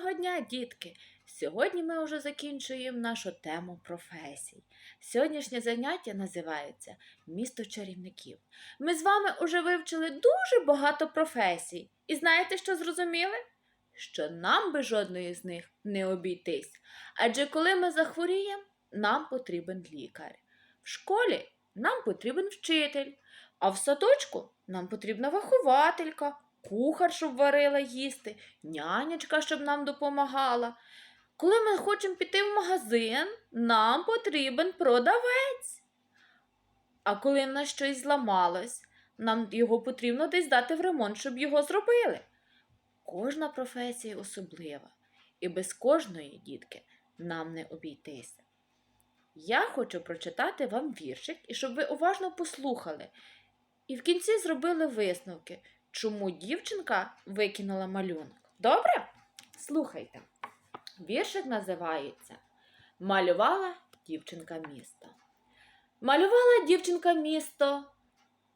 Доброго дня, дітки! Сьогодні ми вже закінчуємо нашу тему професій. Сьогоднішнє заняття називається Місто чарівників. Ми з вами вже вивчили дуже багато професій. І знаєте, що зрозуміли? Що нам без жодної з них не обійтись. Адже коли ми захворіємо, нам потрібен лікар. В школі нам потрібен вчитель, а в садочку нам потрібна вихователька, кухар, щоб варила їсти, нянячка, щоб нам допомагала. Коли ми хочемо піти в магазин, нам потрібен продавець. А коли в нас щось зламалось, нам його потрібно десь дати в ремонт, щоб його зробили. Кожна професія особлива, і без кожної дітки нам не обійтися. Я хочу прочитати вам віршик, і щоб ви уважно послухали. І в кінці зробили висновки, чому дівчинка викинула малюнок. Добре? Слухайте. Віршик називається Малювала дівчинка місто. Малювала дівчинка місто,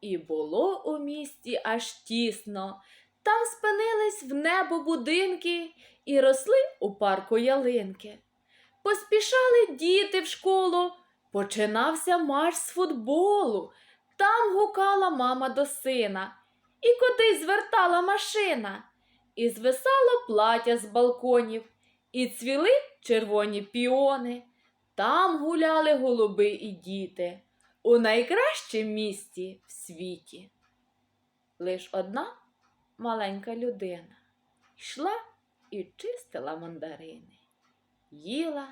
і було у місті аж тісно. Там спинились в небо будинки і росли у парку ялинки. Поспішали діти в школу, починався марш з футболу. Там гукала мама до сина, і кудись звертала машина, і звисало плаття з балконів, і цвіли червоні піони. Там гуляли голуби і діти у найкращім місті в світі. Лиш одна маленька людина йшла і чистила мандарини. Їла,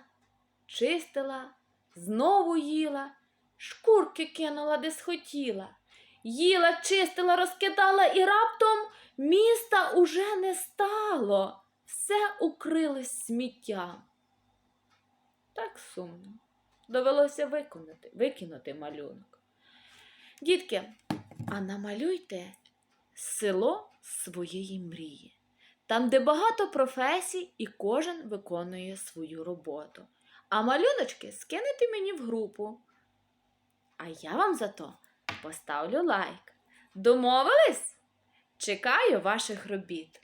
чистила, знову їла, шкурки кинула де схотіла. Їла, чистила, розкидала, і раптом міста уже не стало, все укрилось сміттям. Так сумно. Довелося виконати, викинути малюнок. Дітки, а намалюйте село своєї мрії, там, де багато професій, і кожен виконує свою роботу. А малюночки скинете мені в групу. А я вам за то поставлю лайк. Домовились? Чекаю ваших робіт.